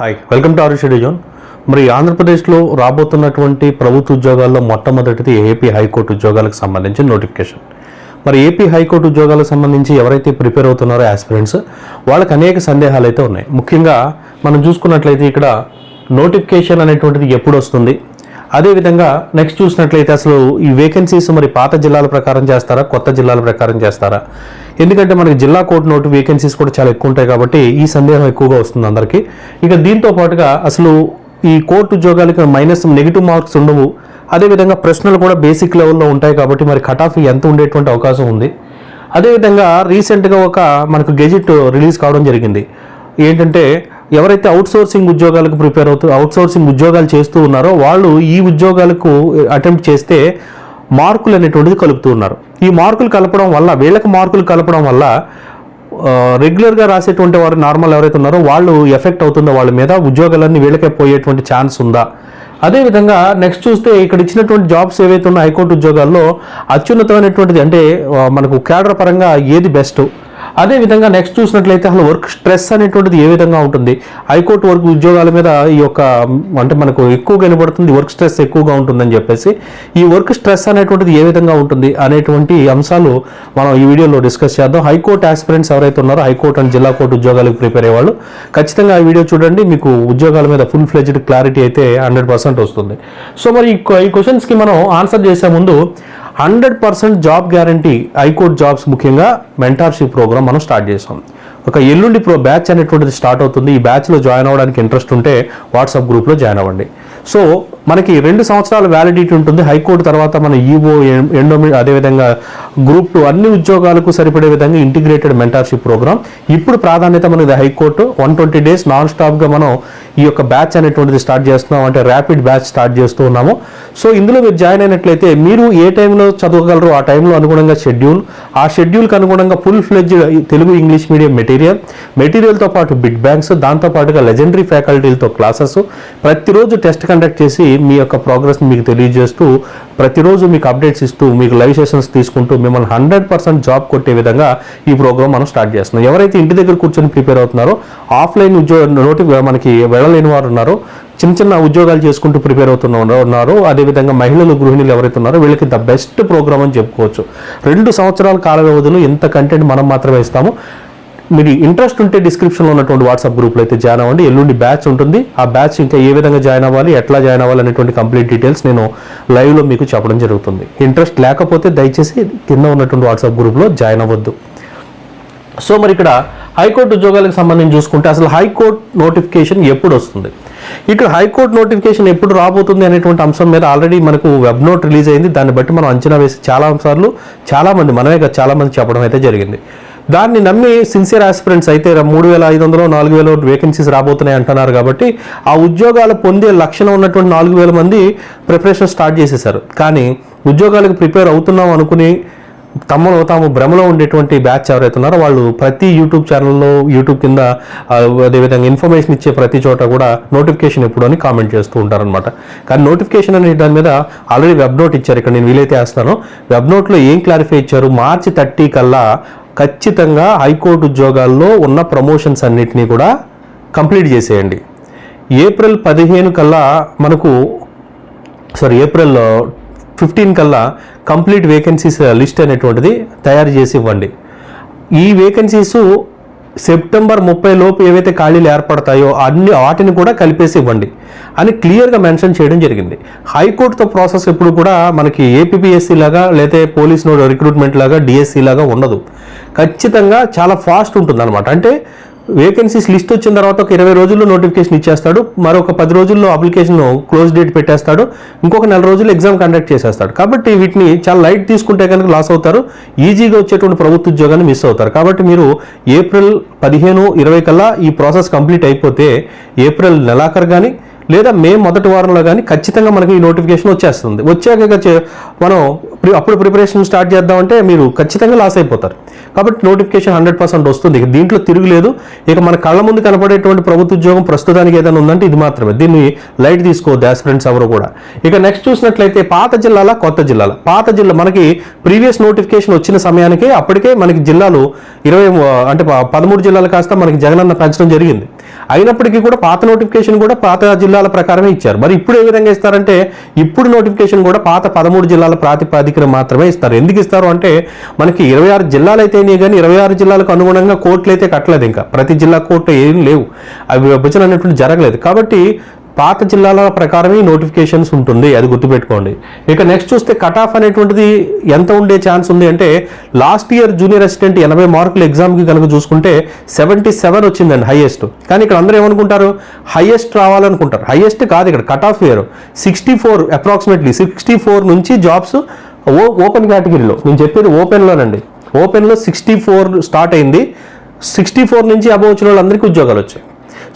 Hi welcome to Arushi zone మరి ఆంధ్రప్రదేశ్లో రాబోతున్నటువంటి ప్రభుత్వ ఉద్యోగాల్లో మొట్టమొదటిది ఏపీ హైకోర్టు ఉద్యోగాలకు సంబంధించిన నోటిఫికేషన్. మరి ఏపీ హైకోర్టు ఉద్యోగాలకు సంబంధించి ఎవరైతే ప్రిపేర్ అవుతున్నారో ఆస్పిరెంట్స్ వాళ్ళకి అనేక సందేహాలు అయితే ఉన్నాయి. ముఖ్యంగా మనం చూసుకున్నట్లయితే ఇక్కడ నోటిఫికేషన్ అనేటువంటిది ఎప్పుడు వస్తుంది? అదేవిధంగా నెక్స్ట్ చూసినట్లయితే అసలు ఈ వేకెన్సీస్ మరి పాత జిల్లాల ప్రకారం చేస్తారా కొత్త జిల్లాల ప్రకారం చేస్తారా? ఎందుకంటే మనకి జిల్లా కోర్టు నోటు వేకెన్సీస్ కూడా చాలా ఎక్కువ ఉంటాయి కాబట్టి ఈ సందేహం ఎక్కువగా వస్తుంది అందరికీ. ఇక దీంతో పాటుగా అసలు ఈ కోర్టు ఉద్యోగాలకి మైనస్ నెగిటివ్ మార్క్స్ ఉండవు. అదేవిధంగా ప్రశ్నలు కూడా బేసిక్ లెవెల్లో ఉంటాయి కాబట్టి మరి కట్ ఆఫ్ ఎంత ఉండేటువంటి అవకాశం ఉంది. అదేవిధంగా రీసెంట్గా ఒక మనకు గెజిట్ రిలీజ్ కావడం జరిగింది. ఏంటంటే ఎవరైతే అవుట్ సోర్సింగ్ ఉద్యోగాలకు ప్రిపేర్ అవుతూ అవుట్ సోర్సింగ్ ఉద్యోగాలు చేస్తూ ఉన్నారో వాళ్ళు ఈ ఉద్యోగాలకు అటెంప్ట్ చేస్తే మార్కులు అనేటువంటిది కలుపుతూ ఉన్నారు. ఈ మార్కులు కలపడం వల్ల వీళ్ళకి మార్కులు కలపడం వల్ల రెగ్యులర్గా రాసేటువంటి వారు నార్మల్ ఎవరైతే ఉన్నారో వాళ్ళు ఎఫెక్ట్ అవుతుందో వాళ్ళ మీద ఉద్యోగాలన్నీ వీళ్ళకే పోయేటువంటి ఛాన్స్ ఉందా? అదేవిధంగా నెక్స్ట్ చూస్తే ఇక్కడ ఇచ్చినటువంటి జాబ్స్ ఏవైతే ఉన్నాయో హైకోర్టు ఉద్యోగాల్లో అత్యున్నతమైనటువంటిది అంటే మనకు కేడర్ పరంగా ఏది బెస్ట్ అదేవిధంగా నెక్స్ట్ చూసినట్లయితే అసలు వర్క్ స్ట్రెస్ అనేటువంటిది ఏ విధంగా ఉంటుంది? హైకోర్టు వర్క్ ఉద్యోగాల మీద ఈ యొక్క అంటే మనకు ఎక్కువ కనబడుతుంది వర్క్ స్ట్రెస్ ఎక్కువగా ఉంటుందని చెప్పేసి. ఈ వర్క్ స్ట్రెస్ అనేటువంటిది ఏ విధంగా ఉంటుంది అనేటువంటి అంశాలు మనం ఈ వీడియోలో డిస్కస్ చేద్దాం. హైకోర్టు ఆస్పిరెంట్స్ ఎవరైతే ఉన్నారో హైకోర్టు అండ్ జిల్లా కోర్టు ఉద్యోగాలకు ప్రిపేర్ అయ్యేవాళ్ళు ఖచ్చితంగా ఆ వీడియో చూడండి. మీకు ఉద్యోగాల మీద ఫుల్ ఫ్లెజ్డ్ క్లారిటీ అయితే హండ్రెడ్ పర్సెంట్ వస్తుంది. సో మరి ఈ క్వశ్చన్స్కి మనం ఆన్సర్ చేసే ముందు hundred percent job guarantee high court jobs ముఖ్యంగా మెంటార్షిప్ ప్రోగ్రామ్ మనం స్టార్ట్ చేసాం ఒక ఎల్లుండి ప్రో బ్యాచ్ అనేటువంటిది స్టార్ట్ అవుతుంది. ఈ బ్యాచ్లో జాయిన్ అవ్వడానికి ఇంట్రెస్ట్ ఉంటే వాట్సాప్ గ్రూప్లో జాయిన్ అవ్వండి. సో మనకి రెండు సంవత్సరాల వ్యాలిడిటీ ఉంటుంది. హైకోర్టు తర్వాత మన ఈఓ ఎండోమి అదేవిధంగా గ్రూప్ టూ అన్ని ఉద్యోగాలకు సరిపడే విధంగా ఇంటిగ్రేటెడ్ మెంటార్షిప్ ప్రోగ్రామ్ ఇప్పుడు ప్రాధాన్యత మనది high court one twenty days non స్టాప్గా మనం ఈ యొక్క బ్యాచ్ అనేటువంటిది స్టార్ట్ చేస్తున్నాం. అంటే ర్యాపిడ్ బ్యాచ్ స్టార్ట్ చేస్తూ ఉన్నాము. సో ఇందులో మీరు జాయిన్ అయినట్లయితే మీరు ఏ టైంలో చదవగలరు ఆ టైంలో అనుగుణంగా షెడ్యూల్ ఆ షెడ్యూల్కి అనుగుణంగా full fledged Telugu English medium material మెటీరియల్తో పాటు బిగ్ బ్యాంక్స్ దాంతో పాటుగా లెజెండరీ ఫ్యాకల్టీలతో క్లాసెస్ ప్రతిరోజు టెస్ట్ కండక్ట్ చేసి మీ యొక్క ప్రోగ్రెస్ని మీకు తెలియజేస్తూ ప్రతిరోజు మీకు అప్డేట్స్ ఇస్తూ మీకు లైవ్ సెషన్స్ తీసుకుంటూ మిమ్మల్ని హండ్రెడ్ పర్సెంట్ జాబ్ కొట్టే విధంగా ఈ ప్రోగ్రామ్ మనం స్టార్ట్ చేస్తున్నాం. ఎవరైతే ఇంటి దగ్గర కూర్చొని ప్రిపేర్ అవుతున్నారో ఆఫ్లైన్ ఉద్యోగ నోటి మనకి వెళ్ళలేని వారు ఉన్నారో. చిన్న చిన్న ఉద్యోగాలు చేసుకుంటూ ప్రిపేర్ అవుతున్న ఉన్నారు. అదేవిధంగా మహిళలు గృహిణులు ఎవరైతే ఉన్నారో వీళ్ళకి ద బెస్ట్ ప్రోగ్రామ్ అని చెప్పుకోవచ్చు. రెండు సంవత్సరాల కాల వ్యవధిలో ఇంత కంటెంట్ మనం మాత్రమే ఇస్తాము. మీరు ఇంట్రెస్ట్ ఉంటే డిస్క్రిప్షన్లో ఉన్నటువంటి వాట్సాప్ గ్రూప్లో అయితే జాయిన్ అవ్వండి. ఎల్లుండి బ్యాచ్ ఉంటుంది. ఆ బ్యాచ్ ఇంకా ఏ విధంగా జాయిన్ అవ్వాలి ఎట్లా జాయిన్ అవ్వాలి అనేటువంటి కంప్లీట్ డీటెయిల్స్ నేను లైవ్లో మీకు చెప్పడం జరుగుతుంది. ఇంట్రెస్ట్ లేకపోతే దయచేసి కింద ఉన్నటువంటి వాట్సాప్ గ్రూప్లో జాయిన్ అవ్వద్దు. సో మరి ఇక్కడ హైకోర్టు ఉద్యోగాలకు సంబంధించి చూసుకుంటే అసలు హైకోర్టు నోటిఫికేషన్ ఎప్పుడు వస్తుంది? ఇక్కడ హైకోర్టు నోటిఫికేషన్ ఎప్పుడు రాబోతుంది అనేటువంటి అంశం మీద ఆల్రెడీ మనకు వెబ్ నోట్ రిలీజ్ అయింది. దాన్ని బట్టి మనం అంచనా వేసి చాలా సార్లు చాలా మంది మనమే చాలామంది చాలా మంది చెప్పడం అయితే జరిగింది. దాన్ని నమ్మి సిన్సియర్ ఆస్పిరెంట్స్ అయితే మూడు వేల ఐదు వందలు నాలుగు వేల వేకెన్సీస్ రాబోతున్నాయి అంటున్నారు కాబట్టి ఆ ఉద్యోగాలు పొందే లక్షణం ఉన్నటువంటి నాలుగు వేల మంది ప్రిపరేషన్ స్టార్ట్ చేసేసారు కానీ ఉద్యోగాలకు ప్రిపేర్ అవుతున్నాం అనుకుని తమలో తాము భ్రమలో ఉండేటువంటి బ్యాచ్ ఎవరైతే ఉన్నారో వాళ్ళు ప్రతి యూట్యూబ్ ఛానల్లో యూట్యూబ్ కింద అదేవిధంగా ఇన్ఫర్మేషన్ ఇచ్చే ప్రతి చోట కూడా నోటిఫికేషన్ ఎప్పుడు అని కామెంట్ చేస్తూ ఉంటారనమాట కానీ నోటిఫికేషన్ అనే దాని మీద ఆల్రెడీ వెబ్ నోట్ ఇచ్చారు. ఇక్కడ నేను వీలైతే వేస్తాను. వెబ్ నోట్లో ఏం క్లారిఫై ఇచ్చారు? మార్చి థర్టీ కల్లా ఖచ్చితంగా హైకోర్టు ఉద్యోగాల్లో ఉన్న ప్రమోషన్స్ అన్నిటినీ కూడా కంప్లీట్ చేసేయండి. ఏప్రిల్ పదిహేను కల్లా మనకు సారీ ఏప్రిల్ ఫిఫ్టీన్ కల్లా కంప్లీట్ వేకెన్సీస్ లిస్ట్ అనేటువంటిది తయారు చేసి ఇవ్వండి. ఈ వేకెన్సీస్ సెప్టెంబర్ ముప్పై లోపు ఏవైతే ఖాళీలు ఏర్పడతాయో అన్ని వాటిని కూడా కలిపేసి ఇవ్వండి అని క్లియర్గా మెన్షన్ చేయడం జరిగింది. హైకోర్టుతో ప్రాసెస్ ఎప్పుడు కూడా మనకి ఏపీఎస్సీ లాగా లేతే పోలీస్ నోడ్ రిక్రూట్మెంట్ లాగా డిఎస్సీ లాగా ఉండదు. ఖచ్చితంగా చాలా ఫాస్ట్ ఉంటుంది అనమాట అంటే వేకెన్సీస్ లిస్ట్ వచ్చిన తర్వాత ఒక ఇరవై రోజుల్లో నోటిఫికేషన్ ఇచ్చేస్తాడు మరొక పది రోజుల్లో అప్లికేషన్ క్లోజ్ డేట్ పెట్టేస్తాడు ఇంకొక నెల రోజుల్లో ఎగ్జామ్ కండక్ట్ చేసేస్తాడు. కాబట్టి వీటిని చాలా లైట్ తీసుకుంటే కనుక లాస్ అవుతారు ఈజీగా వచ్చేటువంటి ప్రభుత్వ ఉద్యోగాన్ని మిస్ అవుతారు. కాబట్టి మీరు ఏప్రిల్ పదిహేను ఇరవై కల్లా ఈ ప్రాసెస్ కంప్లీట్ అయిపోతే ఏప్రిల్ నెలాఖరు కానీ లేదా మే మొదటి వారంలో కానీ ఖచ్చితంగా మనకి ఈ నోటిఫికేషన్ వచ్చేస్తుంది. వచ్చాక మనం అప్పుడు ప్రిపరేషన్ స్టార్ట్ చేద్దామంటే మీరు ఖచ్చితంగా లాస్ అయిపోతారు. కాబట్టి నోటిఫికేషన్ హండ్రెడ్ పర్సెంట్ వస్తుంది. ఇక దీంట్లో తిరుగులేదు. ఇక మన కళ్ళ ముందు కనపడేటువంటి ప్రభుత్వ ఉద్యోగం ప్రస్తుతానికి ఏదైనా ఉందంటే ఇది మాత్రమే. దీన్ని లైట్ తీసుకోవద్దు యాజ్ ఫ్రెండ్స్ ఎవరు కూడా. ఇక నెక్స్ట్ చూసినట్లయితే పాత జిల్లాల కొత్త జిల్లాల. పాత జిల్లా మనకి ప్రీవియస్ నోటిఫికేషన్ వచ్చిన సమయానికి అప్పటికే మనకి జిల్లాలు ఇరవై అంటే పదమూడు జిల్లాలు కాస్త మనకి జగనన్న పెంచడం జరిగింది. అయినప్పటికీ కూడా పాత నోటిఫికేషన్ కూడా పాత జిల్లాల ప్రకారమే ఇచ్చారు. మరి ఇప్పుడు ఏ విధంగా ఇస్తారంటే ఇప్పుడు నోటిఫికేషన్ కూడా పాత పదమూడు జిల్లాల ప్రాతిపాదికన మాత్రమే ఇస్తారు. ఎందుకు ఇస్తారు అంటే మనకి ఇరవై ఆరు జిల్లాలు అయితేనే కానీ ఇరవై ఆరు జిల్లాలకు అనుగుణంగా కోర్టులు అయితే కట్టలేదు ఇంకా. ప్రతి జిల్లా కోర్టు ఏం లేవు. అవి విభజన అనేటువంటి జరగలేదు. కాబట్టి పాత జిల్లాల ప్రకారమే ఈ నోటిఫికేషన్స్ ఉంటుంది. అది గుర్తుపెట్టుకోండి. ఇక నెక్స్ట్ చూస్తే కట్ ఆఫ్ అనేటువంటిది ఎంత ఉండే ఛాన్స్ ఉంది అంటే లాస్ట్ ఇయర్ జూనియర్ అసిస్టెంట్ ఎనభై మార్కులు ఎగ్జామ్కి కనుక చూసుకుంటే సెవెంటీ సెవెన్ వచ్చిందండి హైయెస్ట్ కానీ ఇక్కడ అందరూ ఏమనుకుంటారు? హైయెస్ట్ రావాలనుకుంటారు. హైయెస్ట్ కాదు ఇక్కడ cut off year sixty four approximately sixty four నుంచి జాబ్స్ ఓ ఓపెన్ కేటగిరీలో నేను చెప్పేది ఓపెన్లోనండి ఓపెన్లో సిక్స్టీ ఫోర్ స్టార్ట్ అయింది. సిక్స్టీ ఫోర్ నుంచి అబవ్ వచ్చిన వాళ్ళందరికీ ఉద్యోగాలు వచ్చాయి.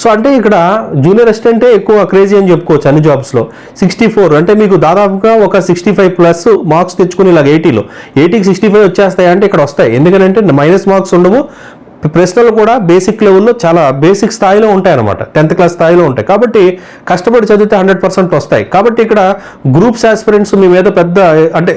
సో అంటే ఇక్కడ జూనియర్ అసిస్టెంటే ఎక్కువ క్రేజీ అని చెప్పుకోవచ్చు అన్ని జాబ్స్లో సిక్స్టీ ఫోర్ అంటే మీకు దాదాపుగా ఒక సిక్స్టీ ఫైవ్ ప్లస్ మార్క్స్ తెచ్చుకుని ఇలాగ ఎయిటీలో ఎయిటీకి సిక్స్టీ ఫైవ్ వచ్చేస్తాయి అంటే ఇక్కడ వస్తాయి. ఎందుకంటే మైనస్ మార్క్స్ ఉండవు. ప్రశ్నలు కూడా బేసిక్ లెవెల్లో చాలా బేసిక్ స్థాయిలో ఉంటాయి అనమాట టెన్త్ క్లాస్ స్థాయిలో ఉంటాయి. కాబట్టి కష్టపడి చదివితే హండ్రెడ్ పర్సెంట్ వస్తాయి. కాబట్టి ఇక్కడ గ్రూప్స్ ఆస్పిరెంట్స్ మీ మీద పెద్ద అంటే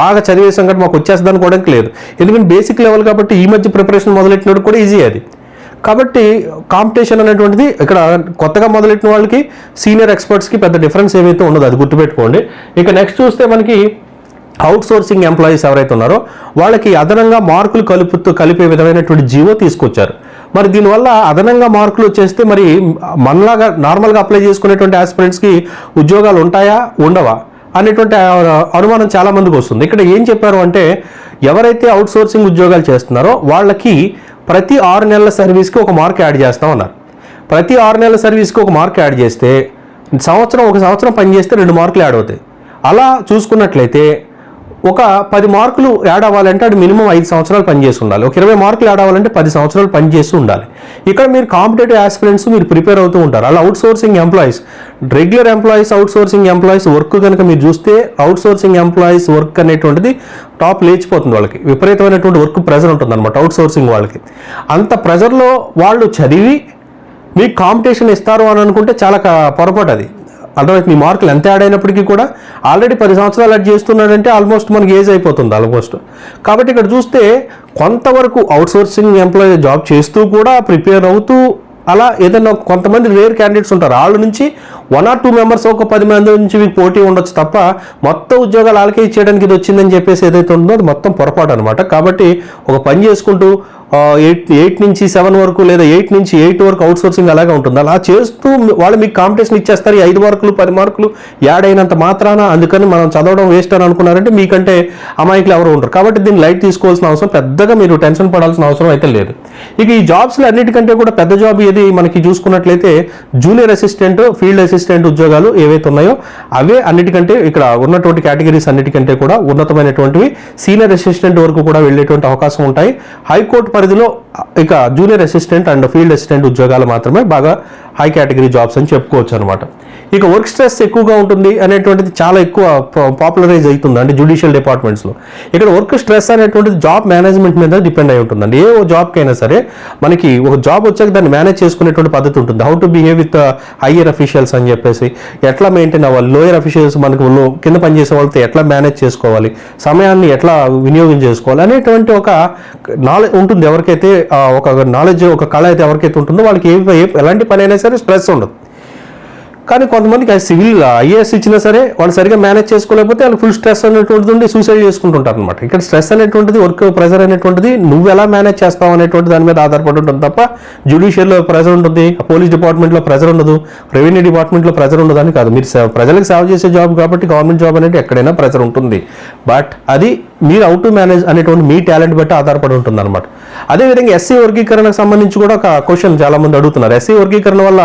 బాగా చదివేసాం కాబట్టి మాకు వచ్చేస్తుంది అనుకోవడానికి లేదు. ఎందుకంటే బేసిక్ లెవెల్ కాబట్టి ఈ మధ్య ప్రిపరేషన్ మొదలెట్టినప్పుడు కూడా ఈజీ అది. కాబట్టి కాంపిటీషన్ అనేటువంటిది ఇక్కడ కొత్తగా మొదలెట్టిన వాళ్ళకి సీనియర్ ఎక్స్పర్ట్స్కి పెద్ద డిఫరెన్స్ ఏవైతే ఉండదు అది గుర్తుపెట్టుకోండి. ఇక నెక్స్ట్ చూస్తే మనకి అవుట్ సోర్సింగ్ ఎంప్లాయీస్ ఎవరైతే ఉన్నారో వాళ్ళకి అదనంగా మార్కులు కలుపుతూ కలిపే విధమైనటువంటి జీవో తీసుకొచ్చారు. మరి దీనివల్ల అదనంగా మార్కులు వచ్చేస్తే మరి మనలాగా నార్మల్గా అప్లై చేసుకునేటువంటి ఆస్పిరెంట్స్కి ఉద్యోగాలు ఉంటాయా ఉండవా అనేటువంటి అనుమానం చాలా మందికి వస్తుంది. ఇక్కడ ఏం చెప్పారు అంటే ఎవరైతే అవుట్ సోర్సింగ్ ఉద్యోగాలు చేస్తున్నారో వాళ్ళకి ప్రతి ఆరు నెలల సర్వీస్కి ఒక మార్క్ యాడ్ చేస్తా ఉన్నారు. ప్రతి ఆరు నెలల సర్వీస్కి ఒక మార్క్ యాడ్ చేస్తే సంవత్సరం ఒక సంవత్సరం పనిచేస్తే రెండు మార్కులు యాడ్ అవుతాయి. అలా చూసుకున్నట్లయితే ఒక పది మార్కులు యాడ్ అవ్వాలంటే అది మినిమం ఐదు సంవత్సరాలు పనిచేసి ఉండాలి ఒక ఇరవై మార్కులు యాడ్ అవ్వాలంటే పది సంవత్సరాలు పనిచేసి ఉండాలి. ఇక్కడ మీరు కాంపిటేటివ్ ఆస్పిరెంట్స్ మీరు ప్రిపేర్ అవుతూ ఉంటారు. అలా outsourcing employees regular employees outsourcing employees work కనుక మీరు చూస్తే అవుట్ సోర్సింగ్ ఎంప్లాయీస్ వర్క్ అనేటువంటిది టాప్ లేచిపోతుంది వాళ్ళకి. విపరీతమైనటువంటి వర్క్ ప్రెజర్ ఉంటుంది అనమాట అవుట్ సోర్సింగ్ వాళ్ళకి. అంత ప్రెజర్లో వాళ్ళు చదివి మీకు కాంపిటీషన్ ఇస్తారు అని అనుకుంటే చాలా పొరపాటు అది. అర్థమైతే మీ మార్కులు ఎంత యాడ్ అయినప్పటికీ కూడా ఆల్రెడీ పది సంవత్సరాలు అట్ చేస్తున్నాడంటే ఆల్మోస్ట్ మనకి ఏజ్ అయిపోతుంది ఆల్మోస్ట్. కాబట్టి ఇక్కడ చూస్తే కొంతవరకు అవుట్సోర్సింగ్ ఎంప్లాయీ జాబ్ చేస్తూ కూడా ప్రిపేర్ అవుతూ అలా ఏదైనా కొంతమంది రేర్ క్యాండిడేట్స్ ఉంటారు. వాళ్ళ నుంచి వన్ ఆర్ టూ మెంబర్స్ ఒక పది మంది నుంచి మీకు పోటీ ఉండొచ్చు తప్ప మొత్తం ఉద్యోగాలు వాళ్ళకే ఇచ్చేయడానికి ఇది వచ్చిందని చెప్పేసి ఏదైతే ఉందో అది మొత్తం పొరపాటు అనమాట కాబట్టి ఒక పని చేసుకుంటూ ఎయిట్ ఎయిట్ నుంచి సెవెన్ వరకు లేదా ఎయిట్ నుంచి ఎయిట్ వరకు అవుట్ సోర్సింగ్ అలాగే ఉంటుంది. అలా చేస్తూ వాళ్ళు మీకు కాంపిటీషన్ ఇచ్చేస్తారు. ఈ ఐదు మార్కులు పది మార్కులు యాడ్ అయినంత మాత్రాన అందుకని మనం చదవడం వేస్ట్ అని అనుకున్నారంటే మీకంటే అమాయకులు ఎవరు ఉండరు. కాబట్టి దీన్ని లైట్ తీసుకోవాల్సిన అవసరం పెద్దగా మీరు టెన్షన్ పడాల్సిన అవసరం అయితే లేదు. ఇక ఈ జాబ్స్లో అన్నిటికంటే కూడా పెద్ద జాబ్ ఏది మనకి చూసుకున్నట్లయితే జూనియర్ అసిస్టెంట్ ఫీల్డ్ అసిస్టెంట్ ఉద్యోగాలు ఏవైతే ఉన్నాయో అవే అన్నిటికంటే ఇక్కడ ఉన్నటువంటి కేటగిరీస్ అన్నిటికంటే కూడా ఉన్నతమైనటువంటివి. సీనియర్ అసిస్టెంట్ వరకు కూడా వెళ్ళేటువంటి అవకాశం ఉంటాయి. హైకోర్టు పరిధిలో ఇక junior assistant and field assistant ఉద్యోగాలు మాత్రమే బాగా హై కేటగిరీ జాబ్స్ అని చెప్పుకోవచ్చు అనమాట ఇక వర్క్ స్ట్రెస్ ఎక్కువగా ఉంటుంది అనేటువంటిది చాలా ఎక్కువ పాపులరైజ్ అవుతుంది అంటే జుడిషియల్ డిపార్ట్మెంట్స్లో ఇక్కడ వర్క్ స్ట్రెస్ అనేటువంటిది జాబ్ మేనేజ్మెంట్ మీద డిపెండ్ అయి ఉంటుందండి. ఏ ఓ జాబ్కైనా సరే మనకి ఒక జాబ్ వచ్చాక దాన్ని మేనేజ్ చేసుకునేటువంటి పద్ధతి ఉంటుంది. How to behave with higher officials అని చెప్పేసి ఎట్లా మెయింటైన్ అవ్వాలి? లోయర్ అఫీషియల్స్ మనకు కింద పనిచేసే వాళ్ళతో ఎట్లా మేనేజ్ చేసుకోవాలి? సమయాన్ని ఎట్లా వినియోగం చేసుకోవాలి? అనేటువంటి ఒక నాలెడ్జ్ ఉంటుంది ఎవరికైతే ఒక నాలెడ్జ్ ఒక కళ అయితే ఎవరికైతే ఉంటుందో వాళ్ళకి ఏ- ఎలాంటి పని అయినా సరే స్ట్రెస్ ఉండదు. కానీ కొంతమందికి సివిల్ ఐఏఎస్ ఇచ్చినా సరే వాళ్ళు సరిగా మేనేజ్ చేసుకోలేకపోతే వాళ్ళు ఫుల్ స్ట్రెస్ అనేటువంటిది ఉండి సూసైడ్ చేసుకుంటుంటారు అనమాట ఇక్కడ స్ట్రెస్ అనేటువంటిది వర్క్ ప్రెజర్ అనేటువంటిది నువ్వు ఎలా మేనేజ్ చేస్తావు అనేటువంటి దాని మీద ఆధారపడి ఉంటుంది తప్ప జ్యుడిషియల్లో ప్రెజర్ ఉంటుంది పోలీస్ డిపార్ట్మెంట్లో ప్రెజర్ ఉండదు రెవెన్యూ డిపార్ట్మెంట్లో ప్రెజర్ ఉండదు అని కాదు. మీరు ప్రజలకు సేవ చేసే జాబ్ కాబట్టి గవర్నమెంట్ జాబ్ అనేది ఎక్కడైనా ప్రెజర్ ఉంటుంది. బట్ అది మీరు అవుట్ టు మేనేజ్ అనేటువంటి మీ టాలెంట్ బట్టి ఆధారపడి ఉంటుంది అనమాట అదేవిధంగా ఎస్సీ వర్గీకరణకు సంబంధించి కూడా ఒక క్వశ్చన్ చాలా మంది అడుగుతున్నారు. ఎస్సీ వర్గీకరణ వల్ల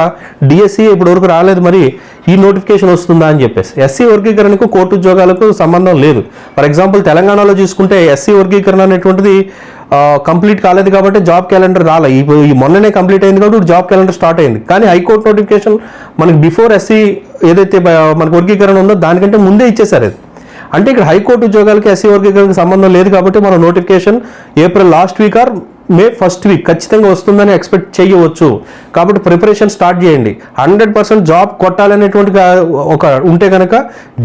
డిఎస్సీ ఇప్పుడు వరకు రాలేదు మరి ఈ నోటిఫికేషన్ వస్తుందా అని చెప్పేసి. ఎస్సీ వర్గీకరణకు కోర్టు ఉద్యోగాలకు సంబంధం లేదు. ఫర్ ఎగ్జాంపుల్ తెలంగాణలో చూసుకుంటే ఎస్సీ వర్గీకరణ అనేటువంటిది కంప్లీట్ కాలేదు కాబట్టి జాబ్ క్యాలెండర్ రాలే. ఇప్పుడు ఈ మొన్ననే కంప్లీట్ అయింది కాబట్టి జాబ్ క్యాలెండర్ స్టార్ట్ అయింది. కానీ హైకోర్టు నోటిఫికేషన్ మనకి బిఫోర్ ఎస్సీ ఏదైతే మనకు వర్గీకరణ ఉందో దానికంటే ముందే ఇచ్చేసారు అది. అంటే ఇక్కడ హైకోర్టు ఉద్యోగాలకి ఎస్సీ వర్గీకరణకు సంబంధం లేదు కాబట్టి మన notification April last week or May first week ఖచ్చితంగా వస్తుందని ఎక్స్పెక్ట్ చేయవచ్చు. కాబట్టి ప్రిపరేషన్ స్టార్ట్ చేయండి. హండ్రెడ్ పర్సెంట్ జాబ్ కొట్టాలనేటువంటి ఒక ఉంటే కనుక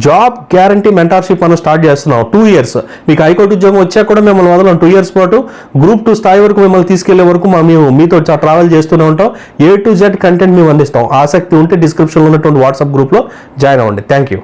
జాబ్ గ్యారంటీ మెంటార్షిప్ మనం స్టార్ట్ చేస్తున్నాం. టూ ఇయర్స్ మీకు హైకోర్టు ఉద్యోగం వచ్చాక కూడా మిమ్మల్ని వదలం. టూ ఇయర్స్ పాటు గ్రూప్ టూ స్థాయి వరకు మిమ్మల్ని తీసుకెళ్ళే వరకు మా మేము మీతో ట్రావెల్ చేస్తూనే ఉంటాం. ఏ టు జెడ్ కంటెంట్ మేము అందిస్తాం. ఆసక్తి ఉంటే డిస్క్రిప్షన్లో ఉన్నటువంటి వాట్సాప్ గ్రూప్లో జాయిన్ అవ్వండి. Thank you